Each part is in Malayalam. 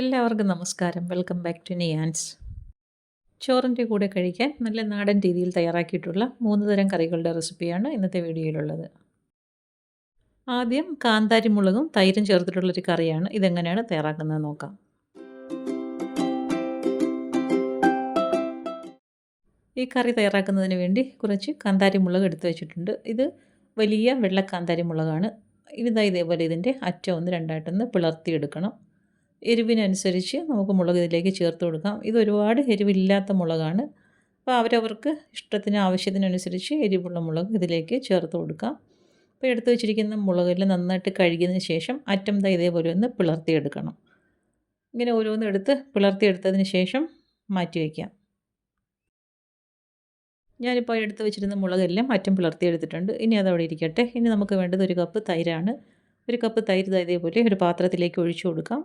എല്ലാവർക്കും നമസ്കാരം. വെൽക്കം ബാക്ക് ടു നിയാൻസ് ചോറിന്റെ കൂടെ കഴിക്കാൻ നല്ല നാടൻ രീതിയിൽ തയ്യാറാക്കിയിട്ടുള്ള മൂന്ന് തരം കറികളുടെ റെസിപ്പിയാണ് ഇന്നത്തെ വീഡിയോയിലുള്ളത്. ആദ്യം കാന്താരി മുളകും തൈരും ചേർത്തിട്ടുള്ളൊരു കറിയാണ് ഇതെങ്ങനെയാണ് തയ്യാറാക്കുന്നത് നോക്കാം. ഈ കറി തയ്യാറാക്കുന്നതിന് വേണ്ടി കുറച്ച് കാന്താരി മുളക് എടുത്തു വെച്ചിട്ടുണ്ട്. ഇത് വലിയ വെള്ള കാന്താരി മുളകാണ്. ഇതാ ഇതേപോലെ ഇതിന്റെ അറ്റം ഒന്ന് രണ്ടായിട്ടൊന്ന് പിളർത്തിയെടുക്കണം. എരിവിനനുസരിച്ച് നമുക്ക് മുളക് ഇതിലേക്ക് ചേർത്ത് കൊടുക്കാം. ഇത് ഒരുപാട് എരിവില്ലാത്ത മുളകാണ്. അപ്പോൾ അവരവർക്ക് ഇഷ്ടത്തിന് ആവശ്യത്തിനനുസരിച്ച് എരിവുള്ള മുളക് ഇതിലേക്ക് ചേർത്ത് കൊടുക്കാം. അപ്പോൾ എടുത്തു വെച്ചിരിക്കുന്ന മുളകെല്ലാം നന്നായിട്ട് കഴുകിയതിന് ശേഷം അറ്റം ത ഇതേപോലെ ഒന്ന് പിളർത്തിയെടുക്കണം. ഇങ്ങനെ ഓരോന്നും എടുത്ത് പിളർത്തിയെടുത്തതിന് ശേഷം മാറ്റി വയ്ക്കാം ഞാനിപ്പോൾ എടുത്ത് വെച്ചിരുന്ന മുളകെല്ലാം അറ്റം പിളർത്തിയെടുത്തിട്ടുണ്ട്. ഇനി അതവിടെ ഇരിക്കട്ടെ. ഇനി നമുക്ക് വേണ്ടത് ഒരു കപ്പ് തൈരാണ്. ഒരു കപ്പ് തൈര് ഇതേപോലെ ഒരു പാത്രത്തിലേക്ക് ഒഴിച്ചു കൊടുക്കാം.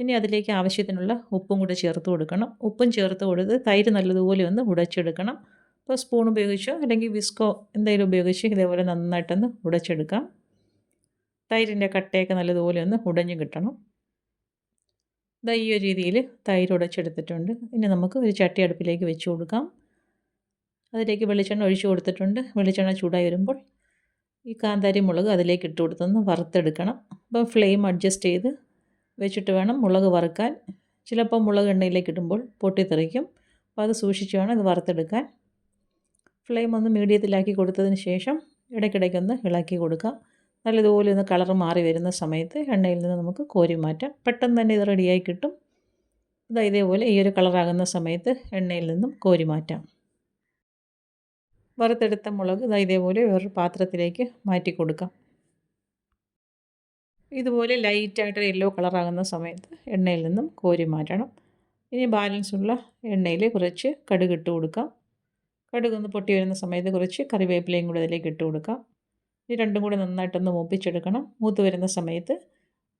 ഇനി അതിലേക്ക് ആവശ്യത്തിനുള്ള ഉപ്പും കൂടെ ചേർത്ത് കൊടുക്കണം. ഉപ്പും ചേർത്ത് കൊടുത്ത് തൈര് നല്ലതുപോലെ ഒന്ന് ഉടച്ചെടുക്കണം. അപ്പോൾ സ്പൂൺ ഉപയോഗിച്ചോ അല്ലെങ്കിൽ വിസ്കോ എന്തെങ്കിലും ഉപയോഗിച്ച് ഇതേപോലെ നന്നായിട്ടൊന്ന് ഉടച്ചെടുക്കാം. തൈരിന്റെ കട്ടയൊക്കെ നല്ലതുപോലെ ഒന്ന് ഉടഞ്ഞു കിട്ടണം. ഇതാ ഈ ഒരു രീതിയിൽ തൈര് ഉടച്ചെടുത്തിട്ടുണ്ട്. ഇനി നമുക്ക് ഒരു ചട്ടി അടുപ്പിലേക്ക് വെച്ച് കൊടുക്കാം. അതിലേക്ക് വെളിച്ചെണ്ണ ഒഴിച്ചു കൊടുത്തിട്ടുണ്ട്. വെളിച്ചെണ്ണ ചൂടായി വരുമ്പോൾ ഈ കാന്താരി മുളക് അതിലേക്ക് ഇട്ട് കൊടുത്തൊന്ന് വറുത്തെടുക്കണം. അപ്പോൾ ഫ്ലെയിം അഡ്ജസ്റ്റ് ചെയ്ത് വെച്ചിട്ട് വേണം മുളക് വറുക്കാൻ. ചിലപ്പോൾ മുളക് എണ്ണയിലേക്ക് ഇടുമ്പോൾ പൊട്ടിത്തെറിക്കും. അപ്പോൾ അത് സൂക്ഷിച്ച് വേണം ഇത് വറുത്തെടുക്കാൻ. ഫ്ലെയിം ഒന്ന് മീഡിയത്തിലാക്കി കൊടുത്തതിന് ശേഷം ഇടയ്ക്കിടയ്ക്കൊന്ന് ഇളക്കി കൊടുക്കാം. നല്ലതുപോലെ ഒന്ന് കളർ മാറി വരുന്ന സമയത്ത് എണ്ണയിൽ നിന്ന് നമുക്ക് കോരി മാറ്റാം. പെട്ടെന്ന് തന്നെ ഇത് റെഡിയായി കിട്ടും. ഇത് ഇതേപോലെ ഈ ഒരു കളറാകുന്ന സമയത്ത് എണ്ണയിൽ നിന്നും കോരി മാറ്റാം. വറുത്തെടുത്ത മുളക് ഇതാ ഇതേപോലെ വേറൊരു പാത്രത്തിലേക്ക് മാറ്റി കൊടുക്കാം. ഇതുപോലെ ലൈറ്റായിട്ട് യെല്ലോ കളറാകുന്ന സമയത്ത് എണ്ണയിൽ നിന്നും കോരി മാറ്റണം. ഇനി ബാലൻസ് ഉള്ള എണ്ണയിൽ കുറച്ച് കടുക് ഇട്ട് കൊടുക്കാം. കടുക് ഒന്ന് പൊട്ടി വരുന്ന സമയത്ത് കുറച്ച് കറിവേപ്പിലയും കൂടി അതിലേക്ക് ഇട്ട് കൊടുക്കാം. ഇത് രണ്ടും കൂടി നന്നായിട്ടൊന്ന് മൂപ്പിച്ചെടുക്കണം. മൂത്ത് വരുന്ന സമയത്ത്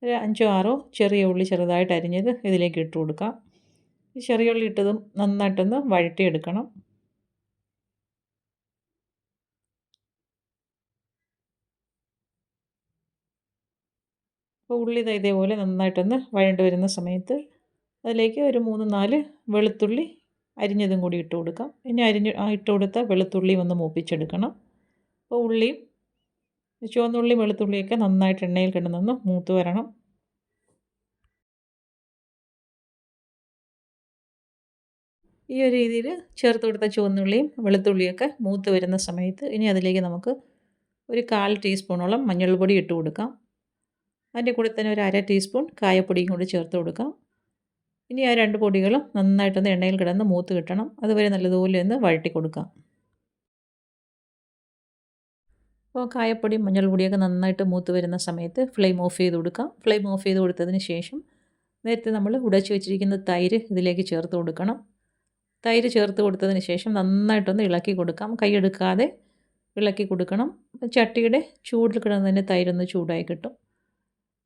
ഒരു അഞ്ചോ ആറോ ചെറിയ ഉള്ളി ചെറുതായിട്ട് അരിഞ്ഞത് ഇതിലേക്ക് ഇട്ട് കൊടുക്കാം. ഈ ചെറിയ ഉള്ളി ഇട്ടതും നന്നായിട്ടൊന്ന് വഴറ്റിയെടുക്കണം. അപ്പോൾ ഉള്ളി ഇതേപോലെ നന്നായിട്ടൊന്ന് വഴണ്ട് വരുന്ന സമയത്ത് അതിലേക്ക് ഒരു മൂന്ന് നാല് വെളുത്തുള്ളി അരിഞ്ഞതും കൂടി ഇട്ട് കൊടുക്കാം. ഇനി അരിഞ്ഞ് ഇട്ട് കൊടുത്ത വെളുത്തുള്ളി ഒന്ന് മൂപ്പിച്ചെടുക്കണം. അപ്പോൾ ഉള്ളിയും ചുവന്നുള്ളിയും വെളുത്തുള്ളിയൊക്കെ നന്നായിട്ട് എണ്ണയിൽ കിടന്നൊന്ന് മൂത്ത് വരണം. ഈ ഒരു രീതിയിൽ ചേർത്ത് കൊടുത്ത ചുവന്നുള്ളിയും വെളുത്തുള്ളിയൊക്കെ മൂത്ത് വരുന്ന സമയത്ത് ഇനി അതിലേക്ക് നമുക്ക് ഒരു കാൽ ടീസ്പൂണോളം മഞ്ഞൾപ്പൊടി ഇട്ട് കൊടുക്കാം. അതിന്റെ കൂടെ തന്നെ ഒരു അര ടീസ്പൂൺ കായപ്പൊടിയും കൂടി ചേർത്ത് കൊടുക്കാം. ഇനി ആ രണ്ട് പൊടികളും നന്നായിട്ടൊന്ന് എണ്ണയിൽ കിടന്ന് മൂത്ത് കിട്ടണം. അതുവരെ നല്ലതുപോലെ ഒന്ന് വഴറ്റി കൊടുക്കാം. അപ്പോൾ കായപ്പൊടി മഞ്ഞൾപ്പൊടിയൊക്കെ നന്നായിട്ട് മൂത്ത് വരുന്ന സമയത്ത് ഫ്ലെയിം ഓഫ് ചെയ്ത് കൊടുക്കാം. ഫ്ലെയിം ഓഫ് ചെയ്ത് കൊടുത്തതിന് ശേഷം നേരത്തെ നമ്മൾ ഉടച്ച് വെച്ചിരിക്കുന്ന തൈര് ഇതിലേക്ക് ചേർത്ത് കൊടുക്കണം. തൈര് ചേർത്ത് കൊടുത്തതിന് ശേഷം നന്നായിട്ടൊന്ന് ഇളക്കി കൊടുക്കാം. കൈയെടുക്കാതെ ഇളക്കി കൊടുക്കണം. ചട്ടിയുടെ ചൂടിൽ കിടന്നതിന്റെ തൈരൊന്ന് ചൂടായി കിട്ടും.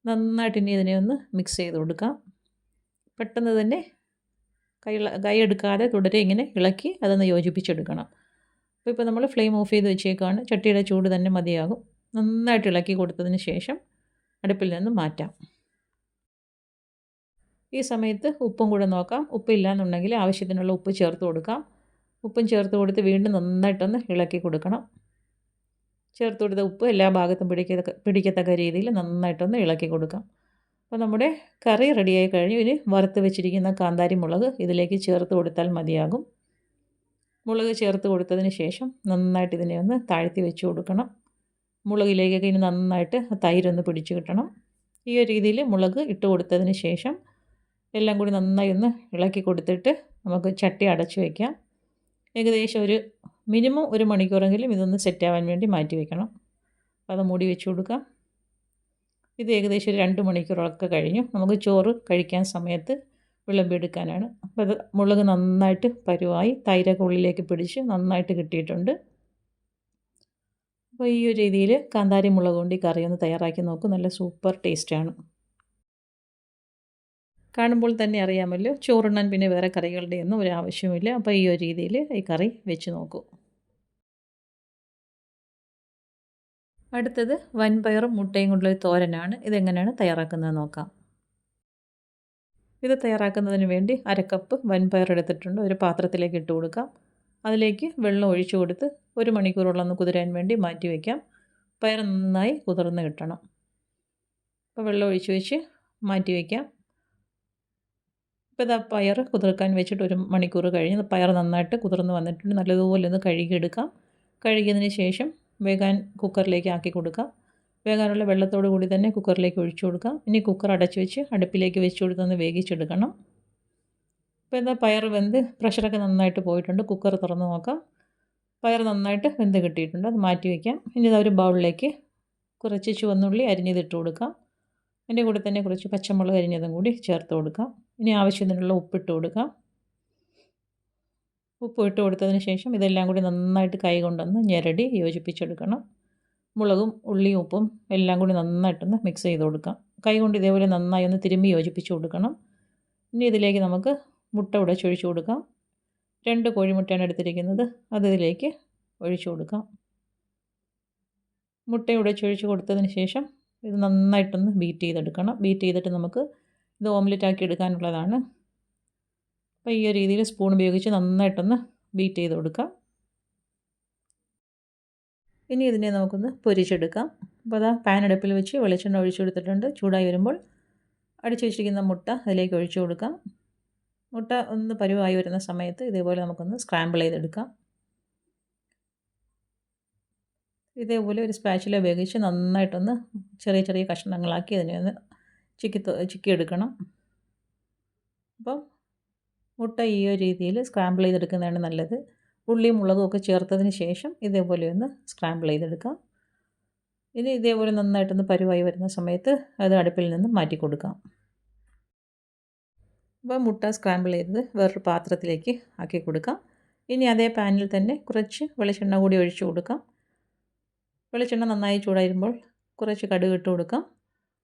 നന്നായിട്ട് ഇനി ഇതിനെ ഒന്ന് മിക്സ് ചെയ്ത് കൊടുക്കാം. പെട്ടെന്ന് തന്നെ കൈ കൈ എടുക്കാതെ തുടരെ ഇങ്ങനെ ഇളക്കി അതൊന്ന് യോജിപ്പിച്ചെടുക്കണം. അപ്പോൾ ഇപ്പോൾ നമ്മൾ ഫ്ലെയിം ഓഫ് ചെയ്ത് വെച്ചേക്കാണ്. ചട്ടിയുടെ ചൂട് തന്നെ മതിയാകും. നന്നായിട്ട് ഇളക്കി കൊടുത്തതിന് ശേഷം അടുപ്പിൽ നിന്ന് മാറ്റാം. ഈ സമയത്ത് ഉപ്പും കൂടെ നോക്കാം. ഉപ്പില്ല എന്നുണ്ടെങ്കിൽ ആവശ്യത്തിനുള്ള ഉപ്പ് ചേർത്ത് കൊടുക്കാം. ഉപ്പും ചേർത്ത് കൊടുത്ത് വീണ്ടും നന്നായിട്ടൊന്ന് ഇളക്കി കൊടുക്കണം. ചേർത്ത് കൊടുത്ത ഉപ്പ് എല്ലാ ഭാഗത്തും പിടിക്കത്തക്ക പിടിക്കത്തക്ക രീതിയിൽ നന്നായിട്ടൊന്ന് ഇളക്കി കൊടുക്കാം. അപ്പോൾ നമ്മുടെ കറി റെഡിയായി കഴിഞ്ഞു. ഇനി വറുത്ത് വെച്ചിരിക്കുന്ന കാന്താരി മുളക് ഇതിലേക്ക് ചേർത്ത് കൊടുത്താൽ മതിയാകും. മുളക് ചേർത്ത് കൊടുത്തതിന് ശേഷം നന്നായിട്ട് ഇതിനെ ഒന്ന് താഴ്ത്തി വെച്ച് കൊടുക്കണം. മുളകിലേക്കൊക്കെ ഇനി നന്നായിട്ട് തൈരൊന്ന് പിടിച്ച് കിട്ടണം. ഈ ഒരു രീതിയിൽ മുളക് ഇട്ട് കൊടുത്തതിന് ശേഷം എല്ലാം കൂടി നന്നായി ഒന്ന് ഇളക്കി കൊടുത്തിട്ട് നമുക്ക് ചട്ടി അടച്ചു വയ്ക്കാം ഏകദേശം ഒരു മിനിമം ഒരു മണിക്കൂറെങ്കിലും ഇതൊന്ന് സെറ്റാവാൻ വേണ്ടി മാറ്റി വെക്കണം. അപ്പോൾ അത് മൂടി വെച്ച് കൊടുക്കാം ഇത് ഏകദേശം ഒരു രണ്ട് മണിക്കൂറൊക്കെ കഴിഞ്ഞു. നമുക്ക് ചോറ് കഴിക്കാൻ സമയത്ത് വിളമ്പി എടുക്കാനാണ്. അപ്പോൾ അത് മുളക് നന്നായിട്ട് പരുവായി തൈരൊക്കെ ഉള്ളിലേക്ക് പിടിച്ച് നന്നായിട്ട് കിട്ടിയിട്ടുണ്ട്. അപ്പോൾ ഈ ഒരു രീതിയിൽ കാന്താരി മുളക് കൊണ്ട് ഈ കറി ഒന്ന് തയ്യാറാക്കി നോക്കും. നല്ല സൂപ്പർ ടേസ്റ്റാണ് കാണുമ്പോൾ തന്നെ അറിയാമല്ലോ ചോറുണ്ണാൻ പിന്നെ വേറെ കറികളുടെ ഒന്നും ഒരു ആവശ്യമില്ല അപ്പോൾ ഈ ഒരു രീതിയിൽ ഈ കറി വെച്ച് നോക്കൂ. അടുത്തത് വൻപയറും മുട്ടയും കൊണ്ടുള്ള തോരനാണ്. ഇതെങ്ങനെയാണ് തയ്യാറാക്കുന്നത് നോക്കാം. ഇത് തയ്യാറാക്കുന്നതിന് വേണ്ടി അരക്കപ്പ് വൻപയർ എടുത്തിട്ടുണ്ട്. ഒരു പാത്രത്തിലേക്ക് ഇട്ട് കൊടുക്കാം. അതിലേക്ക് വെള്ളം ഒഴിച്ചു കൊടുത്ത് ഒരു മണിക്കൂറോളം കുതിരാൻ വേണ്ടി മാറ്റി വയ്ക്കാം പയർ നന്നായി കുതിർന്ന് കിട്ടണം. അപ്പോൾ വെള്ളം ഒഴിച്ച് വെച്ച് മാറ്റി വയ്ക്കാം ഇപ്പോൾ ഇതാ പയർ കുതിർക്കാൻ വെച്ചിട്ട് ഒരു മണിക്കൂർ കഴിഞ്ഞ് പയർ നന്നായിട്ട് കുതിർന്ന് വന്നിട്ടുണ്ട്. നല്ലതുപോലെ ഒന്ന് കഴുകിയെടുക്കാം. കഴുകിയതിന് ശേഷം വേഗാൻ കുക്കറിലേക്ക് ആക്കി കൊടുക്കാം. വേകാനുള്ള വെള്ളത്തോട് കൂടി തന്നെ കുക്കറിലേക്ക് ഒഴിച്ചു കൊടുക്കാം. ഇനി കുക്കർ അടച്ചു വെച്ച് അടുപ്പിലേക്ക് വെച്ച് കൊടുത്തൊന്ന് വേവിച്ചെടുക്കണം. ഇപ്പോൾ എന്താ പയർ വെന്ത് പ്രഷറൊക്കെ നന്നായിട്ട് പോയിട്ടുണ്ട്. കുക്കർ തുറന്ന് നോക്കാം. പയർ നന്നായിട്ട് വെന്ത് കിട്ടിയിട്ടുണ്ട്. അത് മാറ്റി വയ്ക്കാം ഇനി ഒരു ബൗളിലേക്ക് കുറച്ച് ചുവന്നുള്ളി അരിഞ്ഞതിട്ട് കൊടുക്കാം. അതിന്റെ കൂടെ തന്നെ കുറച്ച് പച്ചമുളക് അരിഞ്ഞതും കൂടി ചേർത്ത് കൊടുക്കാം. ഇനി ആവശ്യത്തിനുള്ള ഉപ്പിട്ട് കൊടുക്കാം. ഉപ്പ് ഇട്ട് കൊടുത്തതിന് ശേഷം ഇതെല്ലാം കൂടി നന്നായിട്ട് കൈ കൊണ്ടൊന്ന് ഞെരടി യോജിപ്പിച്ചെടുക്കണം. മുളകും ഉള്ളിയും ഉപ്പും എല്ലാം കൂടി നന്നായിട്ടൊന്ന് മിക്സ് ചെയ്ത് കൊടുക്കാം. കൈ കൊണ്ട് ഇതേപോലെ നന്നായി ഒന്ന് തിരുമ്മി യോജിപ്പിച്ച് കൊടുക്കണം. ഇനി ഇതിലേക്ക് നമുക്ക് മുട്ട ഉടച്ചൊഴിച്ച് കൊടുക്കാം. രണ്ട് കോഴിമുട്ടയാണ് എടുത്തിരിക്കുന്നത്. അത് ഇതിലേക്ക് ഒഴിച്ചു കൊടുക്കാം. മുട്ട ഉടച്ചൊഴിച്ച് കൊടുത്തതിന് ശേഷം ഇത് നന്നായിട്ടൊന്ന് ബീറ്റ് ചെയ്തെടുക്കണം. ബീറ്റ് ചെയ്തിട്ട് നമുക്ക് ഇത് ഓംലെറ്റ് ആക്കി എടുക്കാനുള്ളതാണ് അപ്പോൾ ഈ രീതിയിൽ സ്പൂൺ ഉപയോഗിച്ച് നന്നായിട്ടൊന്ന് ബീറ്റ് ചെയ്ത് കൊടുക്കാം. ഇനി ഇതിനെ നമുക്കൊന്ന് പൊരിച്ചെടുക്കാം. അപ്പോൾ അതാ പാൻ അടുപ്പിൽ വെച്ച് വെളിച്ചെണ്ണ ഒഴിച്ചു കൊടുത്തിട്ടുണ്ട്. ചൂടായി വരുമ്പോൾ അടിച്ചു വെച്ചിരിക്കുന്ന മുട്ട അതിലേക്ക് ഒഴിച്ചു കൊടുക്കാം. മുട്ട ഒന്ന് പരുവായി വരുന്ന സമയത്ത് ഇതേപോലെ നമുക്കൊന്ന് സ്ക്രാമ്പിൾ ചെയ്തെടുക്കാം. ഇതേപോലെ ഒരു സ്പാച്ചില ഉപയോഗിച്ച് നന്നായിട്ടൊന്ന് ചെറിയ ചെറിയ കഷ്ണങ്ങളാക്കി അതിനെ ഒന്ന് ചിക്കി ചിക്കിയെടുക്കണം അപ്പം മുട്ട ഈ ഒരു രീതിയിൽ സ്ക്രാമ്പിൾ ചെയ്തെടുക്കുന്നതാണ് നല്ലത്. ഉള്ളിയും മുളകും ഒക്കെ ചേർത്തതിന് ശേഷം ഇതേപോലെ ഒന്ന് സ്ക്രാമ്പിൾ ചെയ്തെടുക്കാം. ഇനി ഇതേപോലെ നന്നായിട്ടൊന്ന് പരുവായി വരുന്ന സമയത്ത് അത് അടുപ്പിൽ നിന്ന് മാറ്റി കൊടുക്കാം. അപ്പോൾ മുട്ട സ്ക്രാമ്പിൾ ചെയ്തത് വേറൊരു പാത്രത്തിലേക്ക് ആക്കി കൊടുക്കാം. ഇനി അതേ പാനിൽ തന്നെ കുറച്ച് വെളിച്ചെണ്ണ കൂടി ഒഴിച്ചു കൊടുക്കാം. വെളിച്ചെണ്ണ നന്നായി ചൂടായിരുമ്പോൾ കുറച്ച് കടുക് ഇട്ട് കൊടുക്കാം.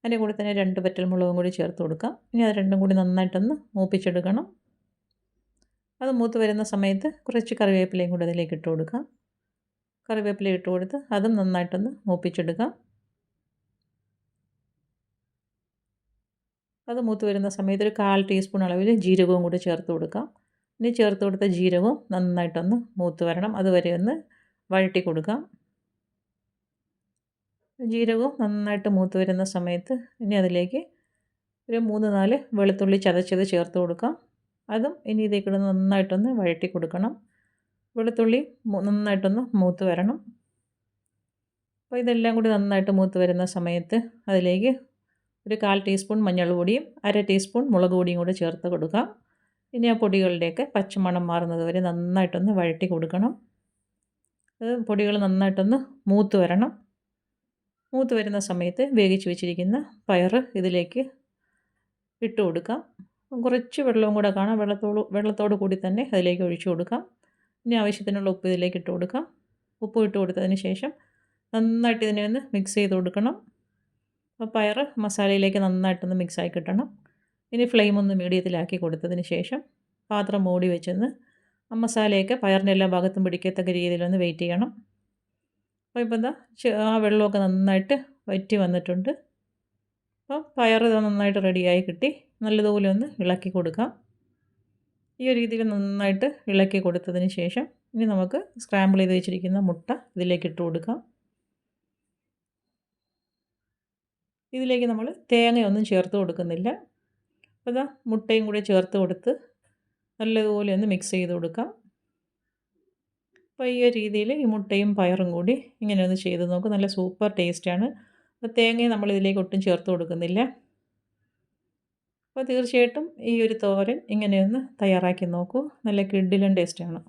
അതിന്റെ കൂടെ തന്നെ രണ്ട് പറ്റൽ മുളകും കൂടി ചേർത്ത് കൊടുക്കാം. ഇനി അത് രണ്ടും കൂടി നന്നായിട്ടൊന്ന് മൂപ്പിച്ചെടുക്കണം. അത് മൂത്ത് വരുന്ന സമയത്ത് കുറച്ച് കറിവേപ്പിലയും കൂടെ അതിലേക്ക് ഇട്ട് കൊടുക്കാം. കറിവേപ്പില ഇട്ട് കൊടുത്ത് അതും നന്നായിട്ടൊന്ന് മൂപ്പിച്ചെടുക്കാം. അത് മൂത്ത് വരുന്ന സമയത്ത് ഒരു കാൽ ടീസ്പൂൺ അളവിൽ ജീരകവും കൂടി ചേർത്ത് കൊടുക്കാം. ഇനി ചേർത്ത് കൊടുത്ത ജീരകവും നന്നായിട്ടൊന്ന് മൂത്ത് വരണം. അതുവരെ ഒന്ന് വഴട്ടി കൊടുക്കാം. ജീരകവും നന്നായിട്ട് മൂത്ത് വരുന്ന സമയത്ത് ഇനി അതിലേക്ക് ഒരു മൂന്ന് നാല് വെളുത്തുള്ളി ചതച്ചത് ചേർത്ത് കൊടുക്കാം. അതും ഇനി ഇതേക്കൂടെ നന്നായിട്ടൊന്ന് വഴറ്റി കൊടുക്കണം. വെളുത്തുള്ളി നന്നായിട്ടൊന്ന് മൂത്ത് വരണം. അപ്പോൾ ഇതെല്ലാം കൂടി നന്നായിട്ട് മൂത്ത് വരുന്ന സമയത്ത് അതിലേക്ക് ഒരു കാൽ ടീസ്പൂൺ മഞ്ഞൾ പൊടിയും അര ടീസ്പൂൺ മുളക് പൊടിയും കൂടി ചേർത്ത് കൊടുക്കാം. ഇനി ആ പൊടികളുടെയൊക്കെ പച്ചമണം മാറുന്നത് വരെ നന്നായിട്ടൊന്ന് വഴറ്റി കൊടുക്കണം. അത് പൊടികൾ നന്നായിട്ടൊന്ന് മൂത്ത് വരണം. മൂത്ത് വരുന്ന സമയത്ത് വേവിച്ച് വെച്ചിരിക്കുന്ന പയർ ഇതിലേക്ക് ഇട്ട് കൊടുക്കാം. കുറച്ച് വെള്ളവും കൂടെ കാണാം. വെള്ളത്തോട് വെള്ളത്തോട് കൂടി തന്നെ അതിലേക്ക് ഒഴിച്ചു കൊടുക്കാം. ഇനി ആവശ്യത്തിനുള്ള ഉപ്പ് ഇതിലേക്ക് ഇട്ട് കൊടുക്കാം. ഉപ്പ് ഇട്ട് കൊടുത്തതിന് ശേഷം നന്നായിട്ട് ഇതിനെ ഒന്ന് മിക്സ് ചെയ്ത് കൊടുക്കണം. അപ്പോൾ പയർ മസാലയിലേക്ക് നന്നായിട്ടൊന്ന് മിക്സായി കിട്ടണം. ഇനി ഫ്ലെയിം ഒന്ന് മീഡിയത്തിലാക്കി കൊടുത്തതിന് ശേഷം പാത്രം മൂടി വെച്ചൊന്ന് ആ മസാലയൊക്കെ പയറിന്റെ എല്ലാ ഭാഗത്തും പിടിക്കത്തക്ക രീതിയിലൊന്ന് വെയിറ്റ് ചെയ്യണം. അപ്പോൾ ഇപ്പോൾ എന്താ ആ വെള്ളമൊക്കെ നന്നായിട്ട് വറ്റി വന്നിട്ടുണ്ട്. അപ്പോൾ പയർ നന്നായിട്ട് റെഡിയായി കിട്ടി. നല്ലതുപോലെ ഒന്ന് ഇളക്കി കൊടുക്കാം. ഈ ഒരു രീതിയിൽ നന്നായിട്ട് ഇളക്കി കൊടുത്തതിന് ശേഷം ഇനി നമുക്ക് സ്ക്രാമ്പിൾ ചെയ്ത് വെച്ചിരിക്കുന്ന മുട്ട ഇതിലേക്ക് ഇട്ട് കൊടുക്കാം. ഇതിലേക്ക് നമ്മൾ തേങ്ങയൊന്നും ചേർത്ത് കൊടുക്കുന്നില്ല. അപ്പോൾ ഇതാ മുട്ടയും കൂടി ചേർത്ത് കൊടുത്ത് നല്ലതുപോലെ ഒന്ന് മിക്സ് ചെയ്ത് കൊടുക്കാം. അപ്പോൾ ഈ ഒരു രീതിയിൽ ഈ മുട്ടയും പയറും കൂടി ഇങ്ങനെ ഒന്ന് ചെയ്ത് നോക്കും. നല്ല സൂപ്പർ ടേസ്റ്റാണ് അപ്പോൾ തേങ്ങയും നമ്മൾ ഇതിലേക്ക് ഒട്ടും ചേർത്ത് കൊടുക്കുന്നില്ല. അപ്പോൾ തീർച്ചയായിട്ടും ഈ ഒരു തോരൻ ഇങ്ങനെയൊന്ന് തയ്യാറാക്കി നോക്കൂ. നല്ല കിഡിലും ടേസ്റ്റാണ്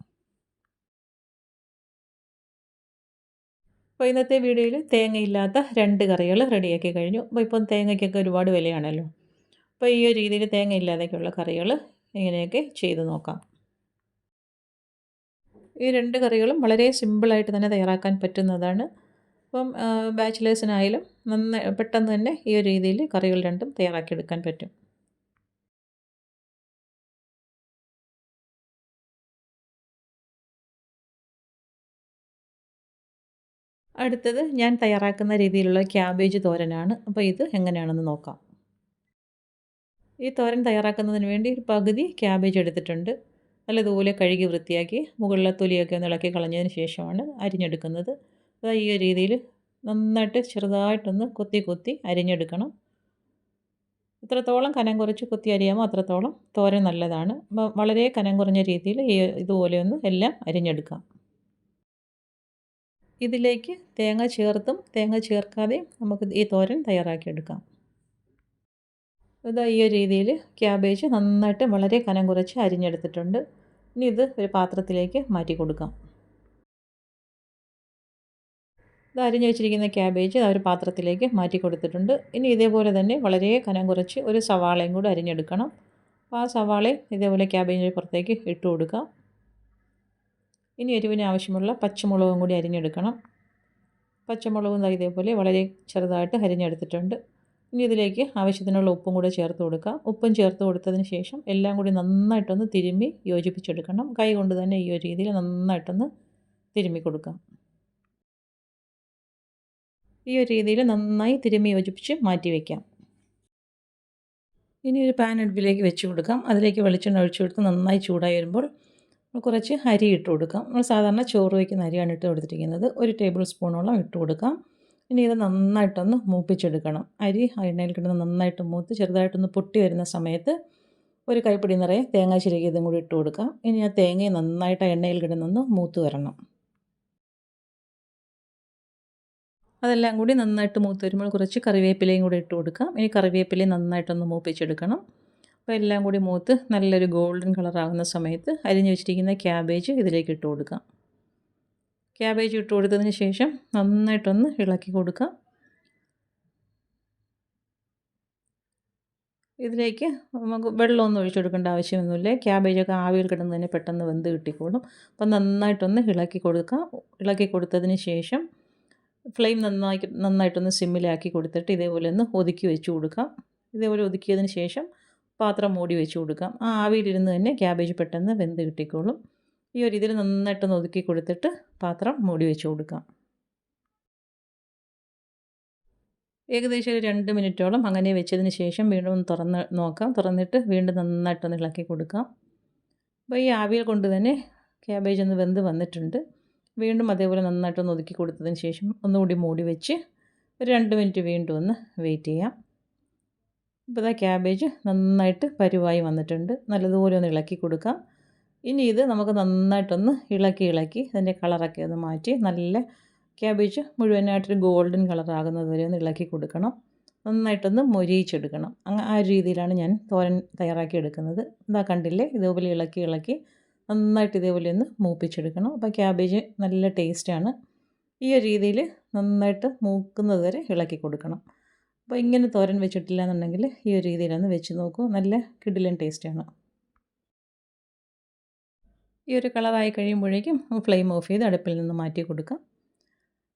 അപ്പോൾ ഇന്നത്തെ വീഡിയോയിൽ തേങ്ങയില്ലാത്ത രണ്ട് കറികൾ റെഡിയാക്കി കഴിഞ്ഞു. അപ്പോൾ ഇപ്പം തേങ്ങയ്ക്കൊക്കെ ഒരുപാട് വിലയാണല്ലോ. അപ്പോൾ ഈ ഒരു രീതിയിൽ തേങ്ങ ഇല്ലാതെയൊക്കെയുള്ള കറികൾ ഇങ്ങനെയൊക്കെ ചെയ്ത് നോക്കാം. ഈ രണ്ട് കറികളും വളരെ സിമ്പിളായിട്ട് തന്നെ തയ്യാറാക്കാൻ പറ്റുന്നതാണ്. അപ്പം ബാച്ചിലേഴ്സിനായാലും നന്നായി പെട്ടെന്ന് തന്നെ ഈ ഒരു രീതിയിൽ കറികൾ രണ്ടും തയ്യാറാക്കിയെടുക്കാൻ പറ്റും. അടുത്തത് ഞാൻ തയ്യാറാക്കുന്ന രീതിയിലുള്ള ക്യാബേജ് തോരനാണ്. അപ്പോൾ ഇത് എങ്ങനെയാണെന്ന് നോക്കാം. ഈ തോരൻ തയ്യാറാക്കുന്നതിന് വേണ്ടി ഒരു പകുതി ക്യാബേജ് എടുത്തിട്ടുണ്ട്. നല്ലതുപോലെ കഴുകി വൃത്തിയാക്കി മുകളിലെ തൊലിയൊക്കെ ഒന്ന് ഇളക്കി കളഞ്ഞതിന് ശേഷമാണ് അരിഞ്ഞെടുക്കുന്നത്. ഈ ഒരു രീതിയിൽ നന്നായിട്ട് ചെറുതായിട്ടൊന്ന് കൊത്തി കൊത്തി അരിഞ്ഞെടുക്കണം. ഇത്രത്തോളം കനം കുറച്ച് കൊത്തി അരിയാമോ അത്രത്തോളം തോരൻ നല്ലതാണ്. വളരെ കനം കുറഞ്ഞ രീതിയിൽ ഈ ഇതുപോലെ ഒന്ന് എല്ലാം അരിഞ്ഞെടുക്കാം. ഇതിലേക്ക് തേങ്ങ ചേർത്തും തേങ്ങ ചേർക്കാതെയും നമുക്ക് ഈ തോരൻ തയ്യാറാക്കിയെടുക്കാം. ഇതാ ഈ ഒരു രീതിയിൽ ക്യാബേജ് നന്നായിട്ട് വളരെ കനം കുറച്ച് അരിഞ്ഞെടുത്തിട്ടുണ്ട്. ഇനി ഇത് ഒരു പാത്രത്തിലേക്ക് മാറ്റി കൊടുക്കാം. ഇത് അരിഞ്ഞു വെച്ചിരിക്കുന്ന ക്യാബേജ് ആ ഒരു പാത്രത്തിലേക്ക് മാറ്റി കൊടുത്തിട്ടുണ്ട്. ഇനി ഇതേപോലെ തന്നെ വളരെ കനം കുറച്ച് ഒരു സവാളയും കൂടി അരിഞ്ഞെടുക്കണം. അപ്പോൾ ആ സവാളയും ഇതേപോലെ ക്യാബേജിന് പുറത്തേക്ക് ഇട്ട് കൊടുക്കാം. ഇനി എരിവിന് ആവശ്യമുള്ള പച്ചമുളകും കൂടി അരിഞ്ഞെടുക്കണം. പച്ചമുളകും ഇതേപോലെ വളരെ ചെറുതായിട്ട് അരിഞ്ഞെടുത്തിട്ടുണ്ട്. ഇനി ഇതിലേക്ക് ആവശ്യത്തിനുള്ള ഉപ്പും കൂടെ ചേർത്ത് കൊടുക്കാം. ഉപ്പും ചേർത്ത് കൊടുത്തതിന് ശേഷം എല്ലാം കൂടി നന്നായിട്ടൊന്ന് തിരുമ്മി യോജിപ്പിച്ചെടുക്കണം. കൈ കൊണ്ട് തന്നെ ഈ ഒരു രീതിയിൽ നന്നായിട്ടൊന്ന് തിരുമ്മി കൊടുക്കാം. ഈ ഒരു രീതിയിൽ നന്നായി തിരുമ്മി യോജിപ്പിച്ച് മാറ്റി വയ്ക്കാം ഇനി ഒരു പാൻ അടുപ്പിലേക്ക് വെച്ച് കൊടുക്കാം. അതിലേക്ക് വെളിച്ചെണ്ണ ഒഴിച്ചു കൊടുത്ത് നന്നായി ചൂടായി വരുമ്പോൾ കുറച്ച് അരി ഇട്ട് കൊടുക്കാം. നമ്മൾ സാധാരണ ചോറ് വയ്ക്കുന്ന അരിയാണ് ഇട്ട് കൊടുത്തിരിക്കുന്നത്. ഒരു ടേബിൾ സ്പൂണോളം ഇട്ട് കൊടുക്കാം. ഇനി ഇത് നന്നായിട്ടൊന്ന് മൂപ്പിച്ചെടുക്കണം. അരി എണ്ണയിൽ കിടന്ന് നന്നായിട്ട് മൂത്ത് ചെറുതായിട്ടൊന്ന് പൊട്ടി വരുന്ന സമയത്ത് ഒരു കൈപ്പിടി നിറയെ തേങ്ങ ചിരകിയതും കൂടി ഇട്ട് കൊടുക്കാം. ഇനി ആ തേങ്ങയെ നന്നായിട്ട് എണ്ണയിൽ കിടന്നൊന്ന് മൂത്ത് വരണം. അതെല്ലാം കൂടി നന്നായിട്ട് മൂത്ത് വരുമ്പോൾ കുറച്ച് കറിവേപ്പിലയും കൂടി ഇട്ട് കൊടുക്കാം. ഇനി കറിവേപ്പിലയും നന്നായിട്ടൊന്ന് മൂപ്പിച്ചെടുക്കണം. അപ്പോൾ എല്ലാം കൂടി മൂത്ത് നല്ലൊരു ഗോൾഡൻ കളറാകുന്ന സമയത്ത് അരിഞ്ഞു വെച്ചിരിക്കുന്ന ക്യാബേജ് ഇതിലേക്ക് ഇട്ട് കൊടുക്കാം. ക്യാബേജ് ഇട്ട് കൊടുത്തതിന് ശേഷം നന്നായിട്ടൊന്ന് ഇളക്കി കൊടുക്കാം. ഇതിലേക്ക് നമുക്ക് വെള്ളമൊന്നും ഒഴിച്ചു കൊടുക്കേണ്ട ആവശ്യമൊന്നുമില്ല. ക്യാബേജൊക്കെ ആവിയിൽ കിടന്ന് തന്നെ പെട്ടെന്ന് വെന്ത് കിട്ടിക്കോളും. അപ്പം നന്നായിട്ടൊന്ന് ഇളക്കി കൊടുക്കാം. ഇളക്കി കൊടുത്തതിന് ശേഷം ഫ്ലെയിം നന്നായി നന്നായിട്ടൊന്ന് സിമ്മിലാക്കി കൊടുത്തിട്ട് ഇതേപോലെ ഒന്ന് ഒതുക്കി വെച്ച് കൊടുക്കാം. ഇതേപോലെ ഒതുക്കിയതിന് ശേഷം പാത്രം മൂടി വെച്ച് കൊടുക്കാം. ആ ആവിയിലിരുന്ന് തന്നെ ക്യാബേജ് പെട്ടെന്ന് വെന്ത് കിട്ടിക്കോളും. ഈ ഒരു ഇതിൽ നന്നായിട്ടൊന്ന് ഒതുക്കി കൊടുത്തിട്ട് പാത്രം മൂടി വെച്ച് കൊടുക്കാം. ഏകദേശം ഒരു രണ്ട് മിനിറ്റോളം അങ്ങനെ വെച്ചതിന് ശേഷം വീണ്ടും ഒന്ന് തുറന്ന് നോക്കാം. തുറന്നിട്ട് വീണ്ടും നന്നായിട്ടൊന്ന് ഇളക്കി കൊടുക്കാം. അപ്പോൾ ഈ ആവിയിൽ കൊണ്ട് തന്നെ ക്യാബേജ് ഒന്ന് വെന്ത് വന്നിട്ടുണ്ട്. വീണ്ടും അതേപോലെ നന്നായിട്ടൊന്ന് ഒതുക്കി കൊടുത്തതിന് ശേഷം ഒന്നുകൂടി മൂടി വെച്ച് ഒരു രണ്ട് മിനിറ്റ് വീണ്ടും ഒന്ന് വെയിറ്റ് ചെയ്യാം. ഇപ്പോൾ ഇതാ ക്യാബേജ് നന്നായിട്ട് പരുവായി വന്നിട്ടുണ്ട്. നല്ലതുപോലെ ഒന്ന് ഇളക്കി കൊടുക്കാം. ഇനി ഇത് നമുക്ക് നന്നായിട്ടൊന്ന് ഇളക്കി ഇളക്കി അതിന്റെ കളറൊക്കെ ഒന്ന് മാറ്റി നല്ല ക്യാബേജ് മുഴുവനായിട്ടൊരു ഗോൾഡൻ കളറാകുന്നത് വരെ ഒന്ന് ഇളക്കി കൊടുക്കണം. നന്നായിട്ടൊന്ന് മൊരിയിച്ചെടുക്കണം. ആ രീതിയിലാണ് ഞാൻ തോരൻ തയ്യാറാക്കി എടുക്കുന്നത്. ഇതാ കണ്ടില്ലേ? ഇതേപോലെ ഇളക്കി ഇളക്കി നന്നായിട്ട് ഇതേപോലെ ഒന്ന് മൂപ്പിച്ചെടുക്കണം. അപ്പോൾ ക്യാബേജ് നല്ല ടേസ്റ്റാണ്. ഈ ഒരു രീതിയിൽ നന്നായിട്ട് മൂക്കുന്നത് വരെ ഇളക്കി കൊടുക്കണം. അപ്പോൾ ഇങ്ങനെ തോരൻ വെച്ചിട്ടില്ല എന്നുണ്ടെങ്കിൽ ഈ ഒരു രീതിയിലൊന്ന് വെച്ച് നോക്കൂ. നല്ല കിഡിലൻ ടേസ്റ്റാണ്. ഈ ഒരു കളറായി കഴിയുമ്പോഴേക്കും ഫ്ലെയിം ഓഫ് ചെയ്ത് അടുപ്പിൽ നിന്ന് മാറ്റി കൊടുക്കാം.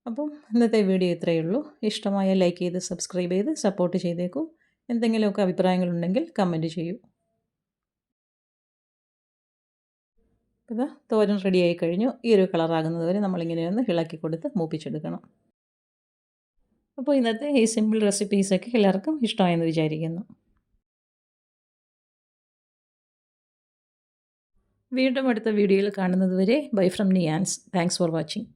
അപ്പം ഇന്നത്തെ വീഡിയോ ഇത്രയേ ഉള്ളൂ. ഇഷ്ടമായ ലൈക്ക് ചെയ്ത് സബ്സ്ക്രൈബ് ചെയ്ത് സപ്പോർട്ട് ചെയ്തേക്കൂ. എന്തെങ്കിലുമൊക്കെ അഭിപ്രായങ്ങളുണ്ടെങ്കിൽ കമന്റ് ചെയ്യൂ. ഇതാ തോരൻ റെഡിയായി കഴിഞ്ഞു ഈ ഒരു കളറാകുന്നത് വരെ നമ്മളിങ്ങനെ ഒന്ന് ഇളക്കി കൊടുത്ത് മൂപ്പിച്ചെടുക്കണം. അപ്പോൾ ഇന്നത്തെ ഈ സിമ്പിൾ റെസിപ്പീസൊക്കെ എല്ലാവർക്കും ഇഷ്ടമായെന്ന് വിചാരിക്കുന്നു. വീണ്ടും അടുത്ത വീഡിയോയിൽ കാണുന്നതുവരെ bye from Niyan's. Thanks for watching